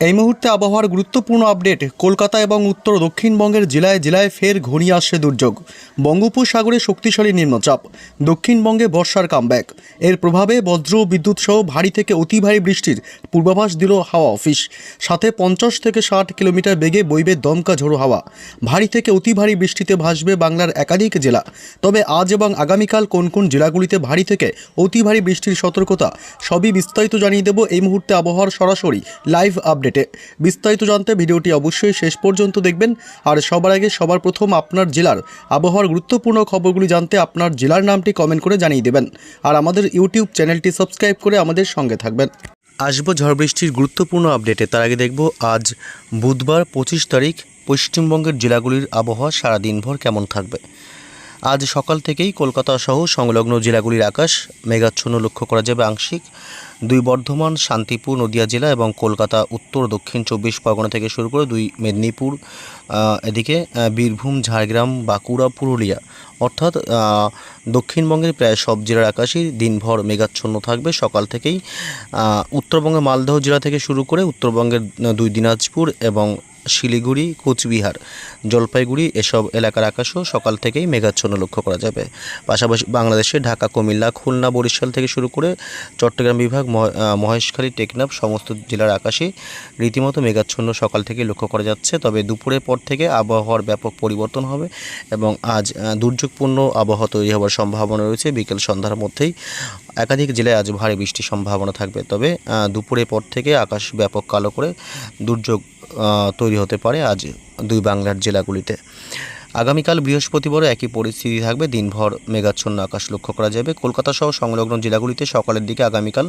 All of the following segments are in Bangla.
এই মুহূর্তে আবহাওয়ার গুরুত্বপূর্ণ আপডেট, কলকাতা এবং উত্তর দক্ষিণবঙ্গের জেলায় জেলায় ফের ঘনিয়ে আসছে দুর্যোগ। বঙ্গোপসাগরে শক্তিশালী নিম্নচাপ। দক্ষিণবঙ্গে বর্ষার কামব্যাক। এর প্রভাবে বজ্র বিদ্যুৎ সহ ভারী থেকে অতি ভারী বৃষ্টির পূর্বাভাস দিল হাওয়া অফিস। সাথে পঞ্চাশ থেকে ষাট কিলোমিটার বেগে বইবে দমকা ঝোড়ো হাওয়া। ভারী থেকে অতি ভারী বৃষ্টিতে ভাসবে বাংলার একাধিক জেলা। তবে আজ এবং আগামীকাল কোন কোন জেলাগুলিতে ভারী থেকে অতি ভারী বৃষ্টির সতর্কতা, সবই বিস্তারিত জানিয়ে দেব এই মুহূর্তে আবহাওয়ার সরাসরি লাইভ আপডেটে বিস্তারিত জানতে ভিডিওটি অবশ্যই শেষ পর্যন্ত দেখবেন। আর সবার আগে সবার প্রথম আপনার জেলার আবহাওয়ার গুরুত্বপূর্ণ খবরগুলি জানতে আপনার জেলার নামটি কমেন্ট করে জানিয়ে দেবেন। আর আমাদের ইউটিউব চ্যানেলটি সাবস্ক্রাইব করে আমাদের সঙ্গে থাকবেন। আসব ঝড় বৃষ্টির গুরুত্বপূর্ণ আপডেটে। তার আগে দেখব, আজ বুধবার পঁচিশ তারিখ, পশ্চিমবঙ্গের জেলাগুলির আবহাওয়া সারা দিনভর কেমন থাকবে? আজ সকাল থেকেই কলকাতা সহ সংলগ্ন জেলাগুলির আকাশ মেঘাচ্ছন্ন লক্ষ্য করা যাবে। আংশিক দুই বর্ধমান, শান্তিপুর, নদিয়া জেলা এবং কলকাতা উত্তর, দক্ষিণ চব্বিশ পরগনা থেকে শুরু করে দুই মেদিনীপুর এদিকে বীরভূম, ঝাড়গ্রাম, বাঁকুড়া, পুরুলিয়া। অর্থাৎ দক্ষিণবঙ্গের প্রায় সব জেলার আকাশই দিনভর মেঘাচ্ছন্ন থাকবে। সকাল থেকেই উত্তরবঙ্গের মালদহ জেলা থেকে শুরু করে উত্তরবঙ্গের দুই দিনাজপুর এবং শিলিগুড়ি, কোচবিহার, জলপাইগুড়ি এসব এলাকার আকাশও সকাল থেকেই মেঘাচ্ছন্ন লক্ষ্য করা যাবে। পাশাপাশি বাংলাদেশে ঢাকা, কুমিল্লা, খুলনা, বরিশাল থেকে শুরু করে চট্টগ্রাম বিভাগ, মহ- মহেশখালী, টেকনাফ সমস্ত জেলার আকাশে রীতিমতো মেঘাচ্ছন্ন সকাল থেকে লক্ষ্য করা যাচ্ছে। তবে দুপুরের পর থেকে আবহাওয়ার ব্যাপক পরিবর্তন হবে এবং আজ দুর্যোগপূর্ণ আবহাওয়া তৈরি হওয়ার সম্ভাবনা রয়েছে। বিকেল সন্ধ্যার মধ্যেই একাধিক জেলায় আজ ভারী বৃষ্টির সম্ভাবনা থাকবে। তবে দুপুরের পর থেকে আকাশ ব্যাপক কালো করে দুর্যোগ তৈরি হতে পারে আজ দুই বাংলার জেলাগুলিতে। আগামীকাল বৃহস্পতিবারও একই পরিস্থিতি থাকবে। দিনভর মেঘাচ্ছন্ন আকাশ লক্ষ্য করা যাবে। কলকাতা সহ সংলগ্ন জেলাগুলিতে সকালের দিকে আগামীকাল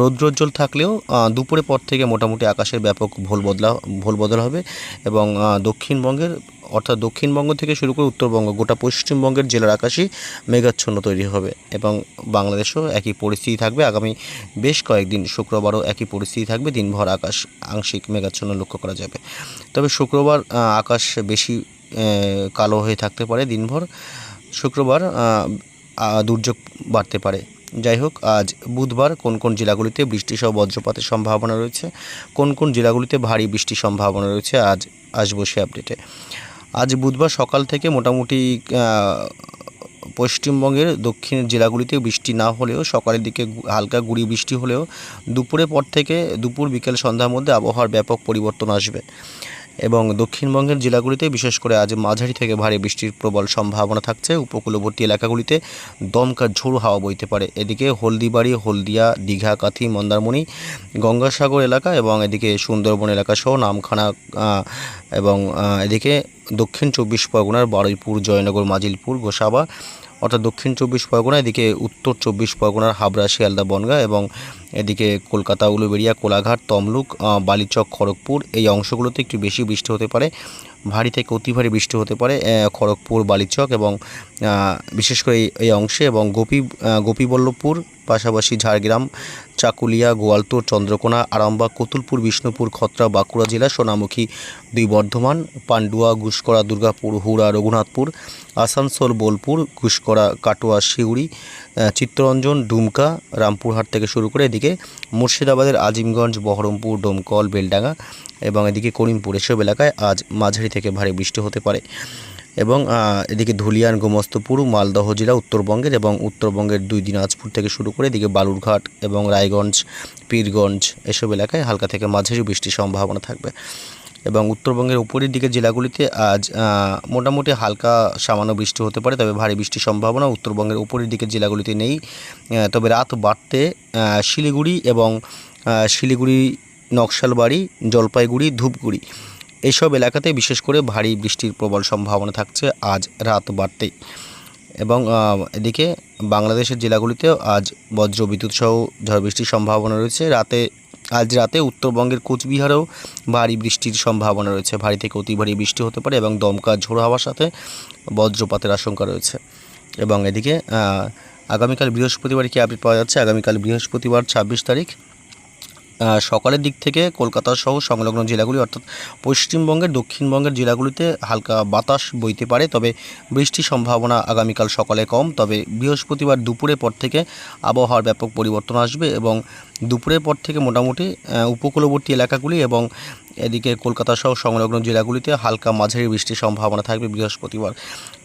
রৌদ্রোজ্জ্বল থাকলেও দুপুরে পর থেকে মোটামুটি আকাশের ব্যাপক ভোল বদলা ভোল বদল হবে এবং দক্ষিণবঙ্গের অর্থাৎ দক্ষিণবঙ্গ থেকে শুরু করে উত্তরবঙ্গ, গোটা পশ্চিমবঙ্গের জেলার আকাশই মেঘাচ্ছন্ন তৈরি হবে এবং বাংলাদেশেও একই পরিস্থিতি থাকবে। আগামী বেশ কয়েকদিন শুক্রবারও একই পরিস্থিতি থাকবে। দিনভর আকাশ আংশিক মেঘাচ্ছন্ন লক্ষ্য করা যাবে। তবে শুক্রবার আকাশ বেশি কালো হয়ে থাকতে পারে দিনভর। শুক্রবার দুর্যোগ বাড়তে পারে। যাই হোক, আজ বুধবার কোন কোন জেলাগুলিতে বৃষ্টি সহ বজ্রপাতের সম্ভাবনা রয়েছে? কোন কোন জেলাগুলিতে ভারী বৃষ্টির সম্ভাবনা রয়েছে? আজ আসব সে আপডেটে। আজ বুধবার সকাল থেকে মোটামুটি পশ্চিমবঙ্গের দক্ষিণের জেলাগুলিতে বৃষ্টি না হলেও, সকালের দিকে হালকা গুড়ি বৃষ্টি হলেও, দুপুরের পর থেকে দুপুর বিকেল সন্ধ্যার মধ্যে আবহাওয়ার ব্যাপক পরিবর্তন আসবে। এবং দক্ষিণবঙ্গের জেলাগুলিতে, বিশেষ করে আজ মাঝারি থেকে ভারী বৃষ্টির প্রবল সম্ভাবনা থাকছে। উপকূলবর্তী এলাকাগুলিতে দমকা ঝোড়ো হাওয়া বইতে পারে। এদিকে হলদিবাড়ি, হলদিয়া, দীঘা, কাথি, মন্দারমণি, গঙ্গাসাগর এলাকা এবং এদিকে সুন্দরবন এলাকা সহ নামখানা এবং এদিকে দক্ষিণ চব্বিশ পরগনার বারুইপুর, জয়নগর, মাজিলপুর, গোসাবা অর্থাৎ দক্ষিণ চব্বিশ পরগনা এদিকে উত্তর চব্বিশ পরগনার হাবড়া, শিয়ালদা, বনগা এবং এদিকে কলকাতা, উলুবেড়িয়া, কোলাঘাট, তমলুক বালিচক, খড়গপুর এই অংশগুলোতে একটু বেশি বৃষ্টি হতে পারে। ভারী থেকে অতি ভারী বৃষ্টি হতে পারে খড়গপুর, বালিচক এবং বিশেষ করে এই অংশে এবং গোপী গোপীবল্লভপুর পাশাপাশি ঝাড়গ্রাম, চাকুলিয়া গোয়ালতোড় চন্দ্রকোনা, আরামবাগ, কতুলপুর, বিষ্ণুপুর, খত্রা, বাঁকুড়া জেলা, সোনামুখী দুই বর্ধমান, পান্ডুয়া গুসকরা দুর্গাপুর, হুড়া, রঘুনাথপুর, আসানসোল, বোলপুর, ঘুষকরা, কাটোয়া, শিউড়ি চিত্তরঞ্জন, ডুমকা, রামপুরহাট থেকে শুরু করে এদিকে মুর্শিদাবাদের আজিমগঞ্জ, বহরমপুর, ডোমকল, বেলডাঙ্গা এবং এদিকে করিমপুর এসব এলাকায় আজ মাঝারি থেকে ভারী বৃষ্টি হতে পারে। এবং এদিকে ধুলিয়ান, গোমস্তপুর, মালদহ জেলা, উত্তরবঙ্গের এবং উত্তরবঙ্গের দুই দিনাজপুর থেকে শুরু করে এদিকে বালুরঘাট এবং রায়গঞ্জ, পীরগঞ্জ এসব এলাকায় হালকা থেকে মাঝারি বৃষ্টির সম্ভাবনা থাকবে। এবং উত্তরবঙ্গের উপরের দিকের জেলাগুলিতে আজ মোটামুটি হালকা সামান্য বৃষ্টি হতে পারে, তবে ভারী বৃষ্টির সম্ভাবনা উত্তরবঙ্গের উপরের দিকের জেলাগুলিতে নেই। তবে রাত বাড়তে শিলিগুড়ি এবং শিলিগুড়ি, নকশালবাড়ি, জলপাইগুড়ি, ধূপগুড়ি এইসব এলাকাতে বিশেষ করে ভারী বৃষ্টির প্রবল সম্ভাবনা থাকছে আজ রাত বাড়তেই। এবং এদিকে বাংলাদেশের জেলাগুলিতেও আজ বজ্র বিদ্যুৎ সহ ঝড় বৃষ্টির সম্ভাবনা রয়েছে। রাতে, আজ রাতে উত্তরবঙ্গের কোচবিহারেও ভারী বৃষ্টির সম্ভাবনা রয়েছে। ভারী থেকে অতি ভারী বৃষ্টি হতে পারে এবং দমকা ঝোড়ো হওয়ার সাথে বজ্রপাতের আশঙ্কা রয়েছে। এবং এদিকে আগামীকাল বৃহস্পতিবার কি আপডেট পাওয়া যাচ্ছে? আগামীকাল বৃহস্পতিবার ছাব্বিশ তারিখ সকালের দিক থেকে কলকাতা সহ সংলগ্ন জেলাগুলি, অর্থাৎ পশ্চিমবঙ্গের, দক্ষিণবঙ্গের জেলাগুলিতে হালকা বাতাস বইতে পারে, তবে বৃষ্টির সম্ভাবনা আগামীকাল সকালে কম। তবে বৃহস্পতিবার দুপুরের পর থেকে আবহাওয়ার ব্যাপক পরিবর্তন আসবে এবং দুপুরের পর থেকে মোটামুটি উপকূলবর্তী এলাকাগুলি এবং এদিকে কলকাতা সহ সংলগ্ন জেলাগুলিতে হালকা মাঝারি বৃষ্টির সম্ভাবনা থাকবে বৃহস্পতিবার।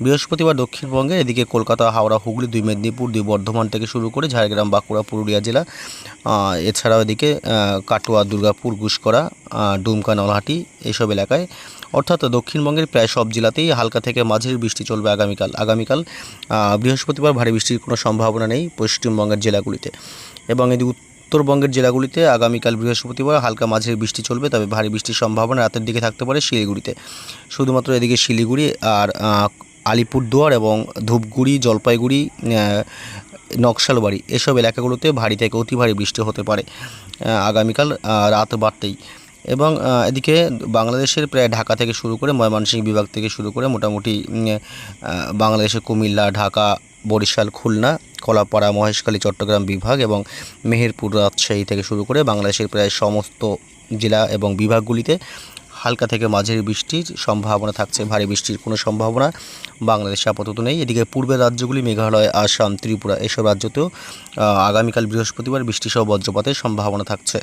বৃহস্পতিবার দক্ষিণবঙ্গে, এদিকে কলকাতা, হাওড়া, হুগলি, দুই মেদিনীপুর, দুই বর্ধমান থেকে শুরু করে ঝাড়গ্রাম, বাঁকুড়া, পুরুলিয়া জেলা এছাড়াও এদিকে কাটোয়া, দুর্গাপুর গুসকরা ডুমকা, নলহাটি এইসব এলাকায়। অর্থাৎ দক্ষিণবঙ্গের প্রায় সব জেলাতেই হালকা থেকে মাঝারি বৃষ্টি চলবে আগামীকাল আগামীকাল। বৃহস্পতিবার ভারী বৃষ্টির কোনো সম্ভাবনা নেই পশ্চিমবঙ্গের জেলাগুলিতে। এবং এদিকে উত্তরবঙ্গের জেলাগুলিতে আগামীকাল বৃহস্পতিবার হালকা মাঝারি বৃষ্টি চলবে, তবে ভারী বৃষ্টির সম্ভাবনা রাতের দিকে থাকতে পারে শিলিগুড়িতে। শুধুমাত্র এদিকে শিলিগুড়ি আর আলিপুরদুয়ার এবং ধূপগুড়ি, জলপাইগুড়ি নকশালবাড়ি এসব এলাকাগুলোতে ভারী থেকে অতি ভারী বৃষ্টি হতে পারে আগামীকাল রাত বাড়তেই। এবং এদিকে বাংলাদেশের প্রায় ঢাকা থেকে শুরু করে ময়মনসিংহ বিভাগ থেকে শুরু করে মোটামুটি বাংলাদেশের কুমিল্লা, ঢাকা বরিশাল, খুলনা, কলাপাড়া, মহেশখালী, চট্টগ্রাম বিভাগ এবং মেহেরপুর রাজশাহী থেকে শুরু করে বাংলাদেশের প্রায় সমস্ত জেলা এবং বিভাগগুলিতে হালকা থেকে মাঝের বৃষ্টির সম্ভাবনা থাকছে, ভারী বৃষ্টির কোনো সম্ভাবনা বাংলাদেশে আপাতত নেই। এদিকে পূর্বের রাজ্যগুলি মেঘালয়, আসাম, ত্রিপুরা এসব রাজ্যতেও আগামীকাল বৃহস্পতিবার বৃষ্টিসহ বজ্রপাতের সম্ভাবনা থাকছে।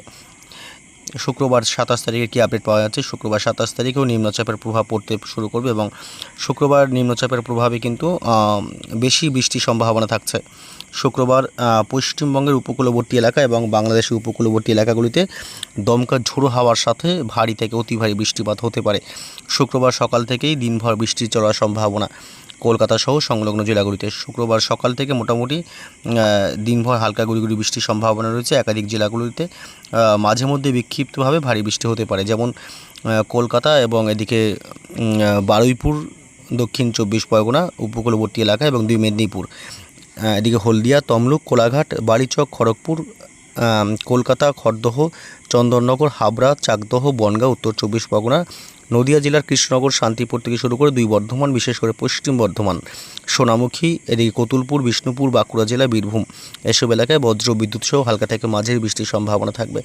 শুক্রবার সাতাশ তারিখে কী আপডেট পাওয়া যাচ্ছে? শুক্রবার সাতাশ তারিখেও নিম্নচাপের প্রভাব পড়তে শুরু করবে এবং শুক্রবার নিম্নচাপের প্রভাবে কিন্তু বেশি বৃষ্টির সম্ভাবনা থাকছে। শুক্রবার পশ্চিমবঙ্গের উপকূলবর্তী এলাকা এবং বাংলাদেশের উপকূলবর্তী এলাকাগুলিতে দমকা ঝোড়ো হাওয়ার সাথে ভারী থেকে অতি ভারী বৃষ্টিপাত হতে পারে। শুক্রবার সকাল থেকেই দিনভর বৃষ্টি চলার সম্ভাবনা। কলকাতা সহ সংলগ্ন জেলাগুলিতে শুক্রবার সকাল থেকে মোটামুটি দিনভর হালকা গুড়ি বৃষ্টির সম্ভাবনা রয়েছে। একাধিক জেলাগুলিতে মাঝে মধ্যে বিক্ষিপ্তভাবে ভারী বৃষ্টি হতে পারে। যেমন কলকাতা এবং এদিকে বারুইপুর, দক্ষিণ চব্বিশ পরগনা, উপকূলবর্তী এলাকা এবং দুই মেদিনীপুর। এদিকে হলদিয়া, তমলুক, কোলাঘাট, বালিচক, খড়গপুর কলকাতা, খড়দহ, চন্দননগর, হাবড়া, চাকদহ, বনগাঁ, উত্তর চব্বিশ পরগনা নদিয়া জেলার কৃষ্ণনগর, শান্তিপুর থেকে শুরু করে দুই বর্ধমান, বিশেষ করে পশ্চিম বর্ধমান, সোনামুখী, এদিকে কতুলপুর, বিষ্ণুপুর, বাঁকুড়া জেলা, বীরভূম এসব এলাকায় বজ্র বিদ্যুৎ সহ হালকা থেকে মাঝারি বৃষ্টির সম্ভাবনা থাকবে।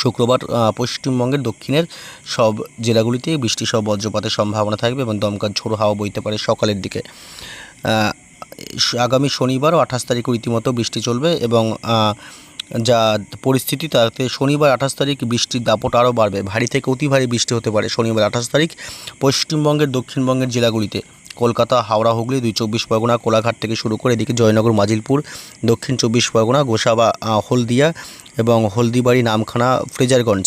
শুক্রবার পশ্চিমবঙ্গের দক্ষিণের সব জেলাগুলিতে বৃষ্টি সহ বজ্রপাতের সম্ভাবনা থাকবে এবং দমকা ঝোড়ো হাওয়া বইতে পারে সকালের দিকে। আগামী শনিবার ও আঠাশ তারিখও রীতিমতো বৃষ্টি চলবে এবং যা পরিস্থিতি, তাতে শনিবার আঠাশ তারিখ বৃষ্টির দাপট আরও বাড়বে। ভারী থেকে অতি ভারী বৃষ্টি হতে পারে শনিবার আঠাশ তারিখ পশ্চিমবঙ্গের, দক্ষিণবঙ্গের জেলাগুলিতে। কলকাতা, হাওড়া, হুগলি, দুই চব্বিশ পরগনা, কোলাঘাট থেকে শুরু করে এদিকে জয়নগর, মাজিলপুর, দক্ষিণ চব্বিশ পরগনা, গোসাবা হলদিয়া এবং হলদিবাড়ি, নামখানা, ফ্রেজারগঞ্জ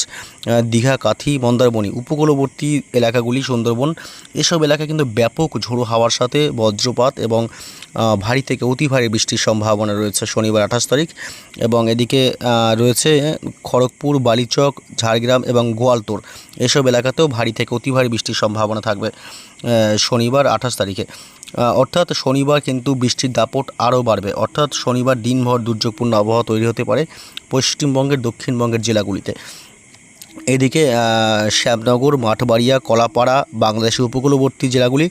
দীঘা, কাথি, মন্দারমণি, উপকূলবর্তী এলাকাগুলি, সুন্দরবন, এসব এলাকায় কিন্তু ব্যাপক ঝোড়ো হাওয়ার সাথে বজ্রপাত এবং ভারী থেকে অতি ভারী বৃষ্টির সম্ভাবনা রয়েছে শনিবার আঠাশ তারিখ এবং এদিকে রয়েছে খড়গপুর, বালিচক, ঝাড়গ্রাম এবং গোয়ালতোর। এসব এলাকাতেও ভারী থেকে অতি ভারী বৃষ্টির সম্ভাবনা থাকবে শনিবার আঠাশ তারিখে। অর্থাৎ শনিবার কিন্তু বৃষ্টির দাপট আরও বাড়বে। অর্থাৎ শনিবার দিনভর দুর্যোগপূর্ণ আবহাওয়া তৈরি হতে পারে পশ্চিমবঙ্গের দক্ষিণবঙ্গের জেলাগুলিতে। এদিকে শ্যামনগর মাঠবাড়িয়া কলাপাড়া বাংলাদেশের উপকূলবর্তী জেলাগুলি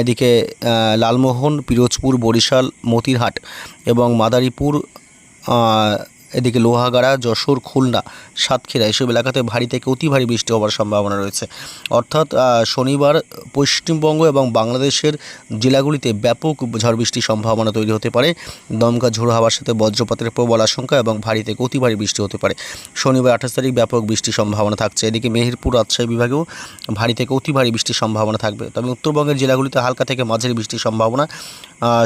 এদিকে লালমোহন পিরোজপুর বরিশাল মতিরহাট এবং মাদারীপুর এদিকে লোহাগাড়া, যশোর, খুলনা, সাতক্ষীরা এসব এলাকাতে ভারী থেকে অতি ভারী বৃষ্টি হওয়ার সম্ভাবনা রয়েছে। অর্থাৎ শনিবার পশ্চিমবঙ্গ এবং বাংলাদেশের জেলাগুলিতে ব্যাপক ঝড় বৃষ্টির সম্ভাবনা তৈরি হতে পারে। দমকা ঝোড়ো হাওয়ার সাথে বজ্রপাতের প্রবল আশঙ্কা এবং ভারী থেকে অতি ভারী বৃষ্টি হতে পারে। শনিবার আঠাশ তারিখ ব্যাপক বৃষ্টির সম্ভাবনা থাকছে। এদিকে মেহেরপুর রাজশাহী বিভাগেও ভারী থেকে অতি ভারী বৃষ্টির সম্ভাবনা থাকবে। তবে উত্তরবঙ্গের জেলাগুলিতে হালকা থেকে মাঝারি বৃষ্টির সম্ভাবনা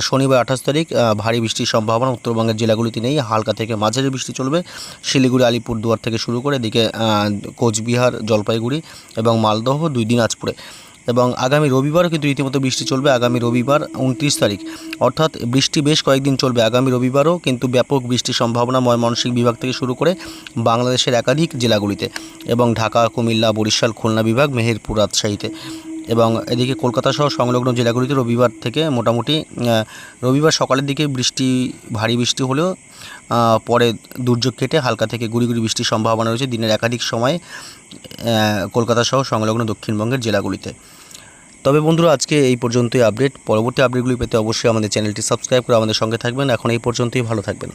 শনিবার আঠাশ তারিখ ভারী বৃষ্টির সম্ভাবনা। উত্তরবঙ্গের জেলাগুলিতে নেই। হালকা থেকে মাঝারি বৃষ্টি চলবে। শিলিগুড়ি, আলিপুরদুয়ার থেকে শুরু করে এদিকে কোচবিহার, জলপাইগুড়ি এবং মালদহ দুই দিনাজপুরে এবং আগামী রবিবারও কিন্তু রীতিমতো বৃষ্টি চলবে। আগামী রবিবার উনত্রিশ তারিখ। অর্থাৎ বৃষ্টি বেশ কয়েকদিন চলবে। আগামী রবিবারও কিন্তু ব্যাপক বৃষ্টির সম্ভাবনা ময়মনসিংহ বিভাগ থেকে শুরু করে বাংলাদেশের একাধিক জেলাগুলিতে এবং ঢাকা, কুমিল্লা, বরিশাল, খুলনা বিভাগ, মেহেরপুর, রাজশাহীতে। এবং এদিকে কলকাতা সহ সংলগ্ন জেলাগুলিতে রবিবার থেকে মোটামুটি রবিবার সকালের দিকে বৃষ্টি, ভারী বৃষ্টি হলেও পরে দুর্যোগ কেটে হালকা থেকে গুড়ি গুড়ি বৃষ্টির সম্ভাবনা রয়েছে দিনের একাধিক সময় কলকাতা সহ সংলগ্ন দক্ষিণবঙ্গের জেলাগুলিতে। তবে বন্ধুরা, আজকে এই পর্যন্তই আপডেট। পরবর্তী আপডেটগুলি পেতে অবশ্যই আমাদের চ্যানেলটি সাবস্ক্রাইব করে আমাদের সঙ্গে থাকবেন। এখন এই পর্যন্তই, ভালো থাকবেন।